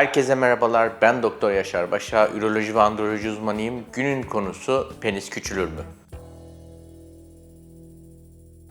Herkese merhabalar. Ben Doktor Yaşar Başa, üroloji ve androloji uzmanıyım. Günün konusu penis küçülür mü?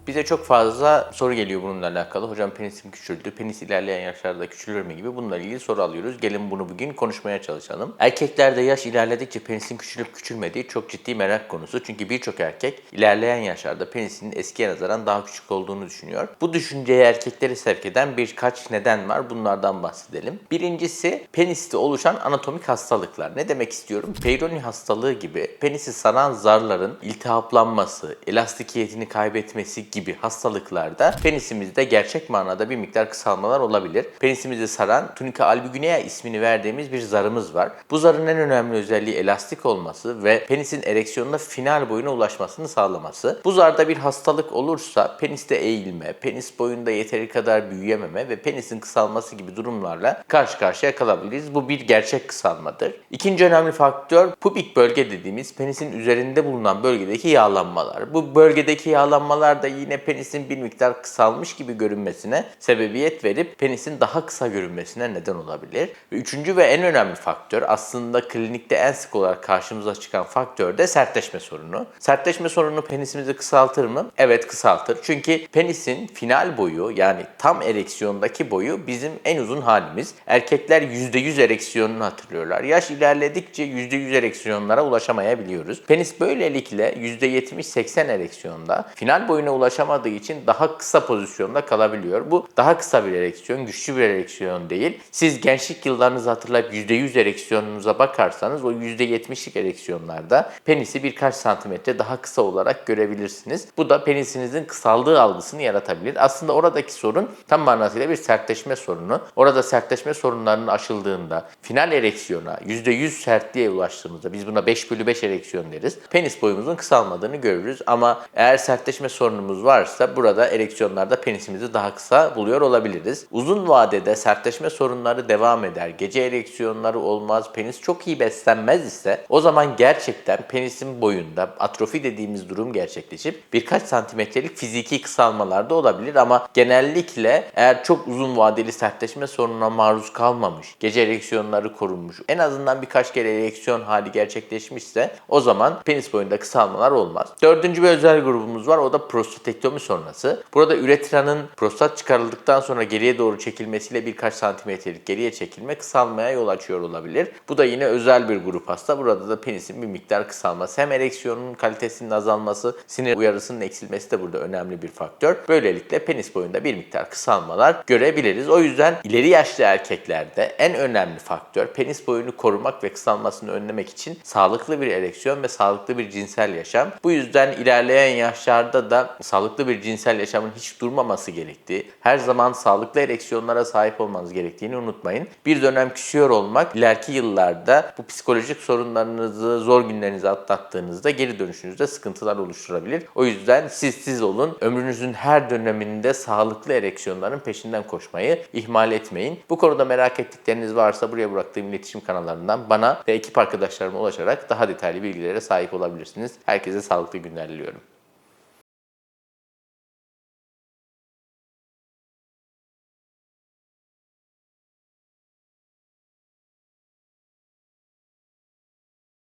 Bize çok fazla soru geliyor bununla alakalı. Hocam penisim küçüldü, penis ilerleyen yaşlarda küçülür mü gibi bununla ilgili soru alıyoruz. Gelin bunu bugün konuşmaya çalışalım. Erkeklerde yaş ilerledikçe penisin küçülüp küçülmediği çok ciddi merak konusu. Çünkü birçok erkek ilerleyen yaşlarda penisinin eskiye nazaran daha küçük olduğunu düşünüyor. Bu düşünceye erkekleri sevk eden birkaç neden var. Bunlardan bahsedelim. Birincisi peniste oluşan anatomik hastalıklar. Ne demek istiyorum? Peyronie hastalığı gibi penisi saran zarların iltihaplanması, elastikiyetini kaybetmesi gibi hastalıklarda penisimizde gerçek manada bir miktar kısalmalar olabilir. Penisimizi saran tunica albuginea ismini verdiğimiz bir zarımız var. Bu zarın en önemli özelliği elastik olması ve penisin ereksiyonuna final boyuna ulaşmasını sağlaması. Bu zarda bir hastalık olursa peniste eğilme, penis boyunda yeteri kadar büyüyememe ve penisin kısalması gibi durumlarla karşı karşıya kalabiliriz. Bu bir gerçek kısalmadır. İkinci önemli faktör pubik bölge dediğimiz penisin üzerinde bulunan bölgedeki yağlanmalar. Bu bölgedeki yağlanmalar da yine penisin bir miktar kısalmış gibi görünmesine sebebiyet verip penisin daha kısa görünmesine neden olabilir. Ve üçüncü ve en önemli faktör aslında klinikte en sık olarak karşımıza çıkan faktör de sertleşme sorunu. Sertleşme sorunu penisimizi kısaltır mı? Evet kısaltır. Çünkü penisin final boyu yani tam ereksiyondaki boyu bizim en uzun halimiz. Erkekler %100 ereksiyonunu hatırlıyorlar. Yaş ilerledikçe %100 ereksiyonlara ulaşamayabiliyoruz. Penis böylelikle %70-80 ereksiyonda final boyuna ulaşamadığı için daha kısa pozisyonda kalabiliyor. Bu daha kısa bir ereksiyon, güçlü bir ereksiyon değil. Siz gençlik yıllarınızı hatırlayıp %100 ereksiyonunuza bakarsanız o %70'lik ereksiyonlarda penisi birkaç santimetre daha kısa olarak görebilirsiniz. Bu da penisinizin kısaldığı algısını yaratabilir. Aslında oradaki sorun tam manasıyla bir sertleşme sorunu. Orada sertleşme sorunlarının aşıldığında final ereksiyona %100 sertliğe ulaştığımızda biz buna 5 bölü 5 ereksiyon deriz. Penis boyumuzun kısalmadığını görürüz ama eğer sertleşme sorunumuz varsa burada ereksiyonlarda penisimizi daha kısa buluyor olabiliriz. Uzun vadede sertleşme sorunları devam eder. Gece ereksiyonları olmaz. Penis çok iyi beslenmez ise o zaman gerçekten penisin boyunda atrofi dediğimiz durum gerçekleşip birkaç santimetrelik fiziki kısalmalar da olabilir ama genellikle eğer çok uzun vadeli sertleşme sorununa maruz kalmamış, gece ereksiyonları korunmuş, en azından birkaç kere ereksiyon hali gerçekleşmişse o zaman penis boyunda kısalmalar olmaz. Dördüncü bir özel grubumuz var. O da prostatektomi sonrası. Burada üretranın prostat çıkarıldıktan sonra geriye doğru çekilmesiyle birkaç santimetrelik geriye çekilme kısalmaya yol açıyor olabilir. Bu da yine özel bir grup hasta. Burada da penisin bir miktar kısalması. Hem ereksiyonun kalitesinin azalması, sinir uyarısının eksilmesi de burada önemli bir faktör. Böylelikle penis boyunda bir miktar kısalmalar görebiliriz. O yüzden ileri yaşlı erkeklerde en önemli faktör penis boyunu korumak ve kısalmasını önlemek için sağlıklı bir ereksiyon ve sağlıklı bir cinsel yaşam. Bu yüzden ilerleyen yaşlarda da sağlıklı bir cinsel yaşamın hiç durmaması gerektiği, her zaman sağlıklı ereksiyonlara sahip olmanız gerektiğini unutmayın. Bir dönem küsüyor olmak ileriki yıllarda bu psikolojik sorunlarınızı, zor günlerinizi atlattığınızda geri dönüşünüzde sıkıntılar oluşturabilir. O yüzden siz siz olun. Ömrünüzün her döneminde sağlıklı ereksiyonların peşinden koşmayı ihmal etmeyin. Bu konuda merak ettikleriniz varsa buraya bıraktığım iletişim kanallarından bana ve ekip arkadaşlarıma ulaşarak daha detaylı bilgilere sahip olabilirsiniz. Herkese sağlıklı günler diliyorum.